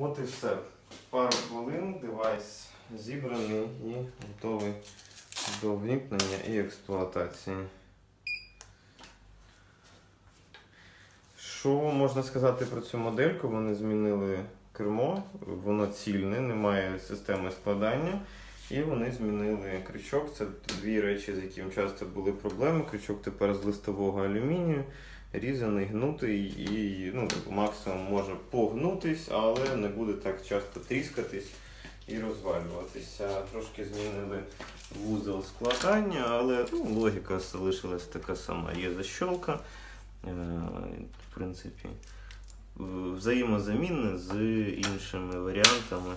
От і все. Пару хвилин девайс зібраний і готовий до ввімкнення і експлуатації. Що можна сказати про цю модельку? Вони змінили кермо, воно цільне, немає системи складання. І вони змінили крючок. Це дві речі, з якими часто були проблеми. Крючок тепер з листового алюмінію, різаний, гнутий і ну, типу, максимум може погнутись, але не буде так часто тріскатись і розвалюватися. Трошки змінили вузол складання, але ну, логіка залишилась така сама. Є защолка. Е, В принципі, взаємозамінне з іншими варіантами